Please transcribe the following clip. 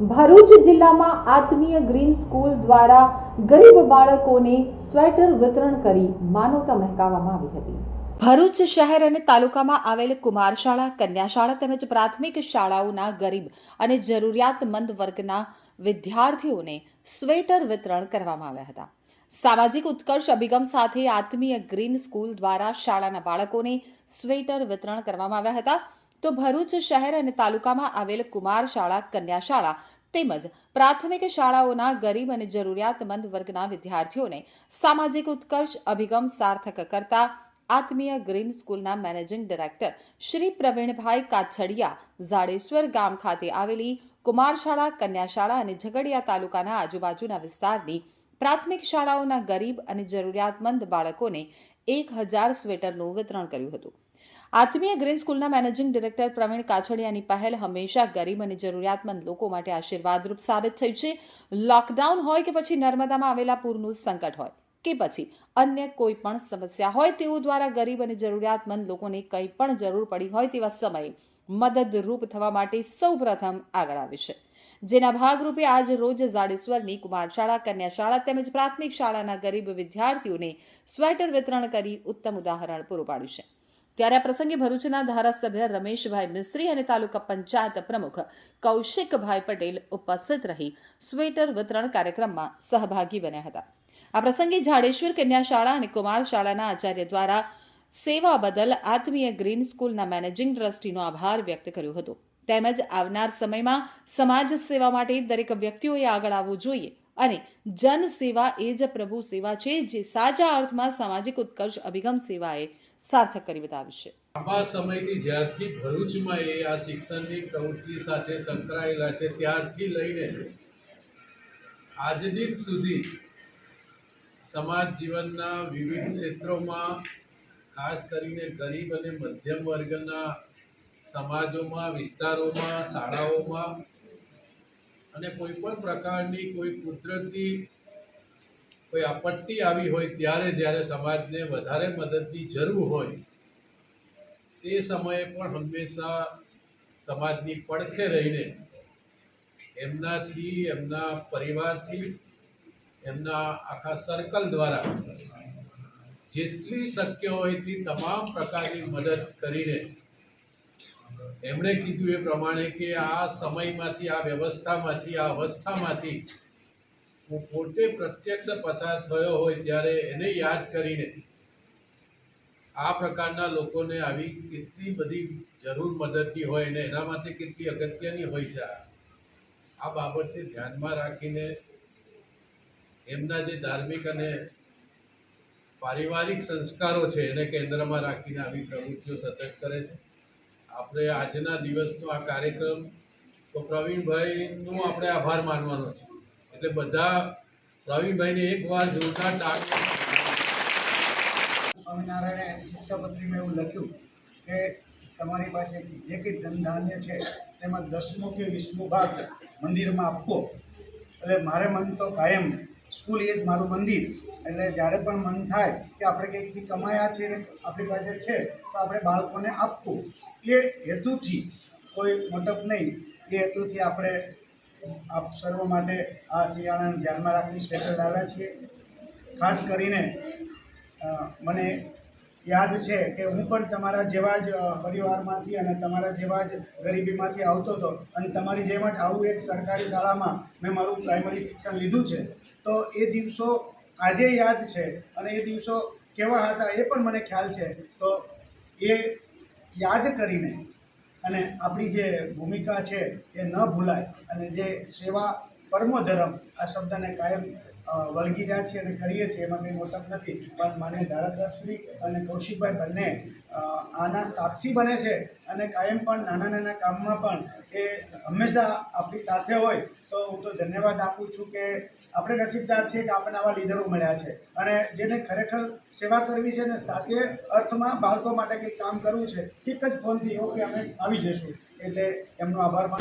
ભરૂચ જિલ્લામાં આત્મીય green school દ્વારા ગરીબ બાળકોને સ્વેટર વિતરણ કરી માનવતા મહેકાવવામાં આવી હતી. ભરૂચ શહેર અને તાલુકામાં આવેલ કુમાર શાળા કન્યા શાળા તેમજ પ્રાથમિક શાળાઓના ગરીબ અને જરૂરિયાતમંદ વર્ગના વિદ્યાર્થીઓને સ્વેટર વિતરણ કરવામાં આવ્યા હતા. સામાજિક ઉત્કર્ષ અભિગમ સાથે આત્મીય ગ્રીન સ્કૂલ દ્વારા શાળાના બાળકોને સ્વેટર વિતરણ કરવામાં આવ્યા હતા. તો ભરૂચ શહેર અને તાલુકામાં આવેલ કુમાર શાળા, કન્યા શાળા તેમજ પ્રાથમિક શાળાઓના ગરીબ અને જરૂરિયાતમંદ વર્ગના વિદ્યાર્થીઓને સામાજિક ઉત્કર્ષ અભિગમ સાર્થક કરતા આત્મીય ગ્રીન સ્કૂલના મેનેજિંગ ડિરેક્ટર શ્રી પ્રવીણભાઈ કાછડિયા ઝાડેશ્વર ગામ ખાતે આવેલી કુમાર શાળા, કન્યા શાળા અને ઝઘડિયા તાલુકાના આજુબાજુના વિસ્તારની પ્રાથમિક શાળાઓના ગરીબ અને જરૂરિયાતમંદ બાળકોને એક હજાર સ્વેટરનું વિતરણ કર્યું હતું. આત્મીય ગ્રીન સ્કૂલના મેનેજિંગ ડિરેક્ટર પ્રવીણ કાછડિયાની પહેલ હંમેશા ગરીબ અને જરૂરિયાતમંદ લોકો માટે આશીર્વાદરૂપ સાબિત થઈ છે. લોકડાઉન હોય કે પછી નર્મદામાં આવેલા પૂરનું સંકટ હોય કે પછી અન્ય કોઈ પણ સમસ્યા હોય તેઓ દ્વારા ગરીબ અને જરૂરિયાતમંદ લોકોને કંઈ પણ જરૂર પડી હોય તેવા સમયે મદદરૂપ થવા માટે સૌપ્રથમ આગળ આવે છે. જેના ભાગરૂપે આજ રોજ ઝાડેશ્વરની કુમાર શાળા કન્યા શાળા તેમજ પ્રાથમિક શાળાના ગરીબ વિદ્યાર્થીઓને સ્વેટર વિતરણ કરી ઉત્તમ ઉદાહરણ પૂરું પાડ્યું છે. ત્યારે આ પ્રસંગે ભરૂચના ધારાસભ્ય રમેશભાઈ મિસ્ત્રી અને તાલુકા પંચાયત પ્રમુખ કૌશિકભાઈ પટેલ ઉપસ્થિત રહી સ્વેટર વિતરણ કાર્યક્રમમાં સહભાગી બન્યા હતા. આ પ્રસંગે ઝાડેશ્વર કન્યા શાળા અને કુમાર શાળાના આચાર્ય દ્વારા સેવા બદલ આત્મીય ગ્રીન સ્કૂલના મેનેજિંગ ટ્રસ્ટીનો આભાર વ્યક્ત કર્યો હતો. તેમજ આવનાર સમયમાં સમાજ સેવા માટે દરેક વ્યક્તિઓએ આગળ આવવું જોઈએ અને જન એ જ પ્રભુ સેવા છે, જે સાચા અર્થમાં સામાજિક ઉત્કર્ષ અભિગમ સેવાએ સાર્થક કરી બતાવી છે. લાંબા સમયથી જ્યારથી ભરૂચમાં એ આ શિક્ષણની પ્રવૃત્તિ સાથે સંકળાયેલા છે, ત્યારથી લઈને આજ સુધી સમાજ જીવનના વિવિધ ક્ષેત્રોમાં, ખાસ કરીને ગરીબ અને મધ્યમ વર્ગના સમાજોમાં, વિસ્તારોમાં, શાળાઓમાં અને કોઈ પણ પ્રકારની કોઈ કુદરતી કોઈ આપત્તિ આવી હોય ત્યારે જ્યારે સમાજને વધારે મદદની જરૂર હોય, તે સમયે પણ હંમેશા સમાજની પડખે રહીને એમનાથી, એમના પરિવારથી, એમના આખા સર્કલ દ્વારા જેટલી શક્ય હોય તે તમામ પ્રકારની મદદ કરીને એમણે કીધું એ પ્રમાણે કે આ સમયમાંથી, આ વ્યવસ્થામાંથી, આ અવસ્થામાંથી હું પોતે પ્રત્યક્ષ પસાર થયો હોય ત્યારે એને યાદ કરીને આ પ્રકારના લોકોને આવી કેટલી બધી જરૂર મદદની હોય અને એના માટે કેટલી અગત્યની હોય છે આ. બાબતને ધ્યાનમાં રાખીને એમના જે ધાર્મિક અને પારિવારિક સંસ્કારો છે એને કેન્દ્રમાં રાખીને આવી પ્રવૃત્તિઓ સતત કરે છે. આપણે આજના દિવસનો આ કાર્યક્રમ તો પ્રવીણભાઈનો આપણે આભાર માનવાનો છે. એટલે બધા પ્રવીણભાઈને એકવાર જોરદાર તાળી સ્વામિનારાયણે શિક્ષાપત્રીમાં એવું લખ્યું કે તમારી પાસે જે કંઈ ધનધાન્ય છે, તેમાં દસમો કે વીસમો ભાગ મંદિરમાં આપવો એટલે મારે મન તો કાયમ સ્કૂલ એ જ મારું મંદિર. એટલે જ્યારે પણ મન થાય કે આપણે કંઈકથી કમાયા છે ને આપણી પાસે છે, તો આપણે બાળકોને આપવું. એ હેતુથી કોઈ મોટપ નહીં, એ હેતુથી આપણે આપ સર્વ માટે આ શિયાળાને ધ્યાનમાં રાખી સ્વેટર લાવ્યા છીએ. ખાસ કરીને મને યાદ છે કે હું પણ તમારા જેવા જ પરિવારમાંથી અને તમારા જેવા જ ગરીબીમાંથી આવતો હતો અને તમારી જેમ જ આવું એક સરકારી શાળામાં મેં મારું પ્રાઇમરી શિક્ષણ લીધું છે. તો એ દિવસો આજે યાદ છે અને એ દિવસો કેવા હતા એ પણ મને ખ્યાલ છે. તો એ યાદ કરીને અને આપણી જે ભૂમિકા છે એ ન ભૂલાય અને જે સેવા પરમો ધર્મ આ શબ્દને કાયમ વળગી રહ્યા છીએ અને કરીએ છીએ, એમાં કંઈ મોટપ નથી. પણ માન્ય ધારાસભ્યશ્રી અને કૌશિકભાઈ બંને આના સાક્ષી બને છે અને કાયમ પણ નાના નાના કામમાં પણ એ હંમેશા આપણી સાથે હોય, તો હું તો ધન્યવાદ આપું છું કે આપણે નસીબદાર છીએ કે આપણને આવા લીડરો મળ્યા છે. અને જેને ખરેખર સેવા કરવી છે ને સાચે અર્થમાં બાળકો માટે કંઈક કામ કરવું છે, એક જ ફોનથી ઓકે, અમે આવી જઈશું. એટલે એમનો આભાર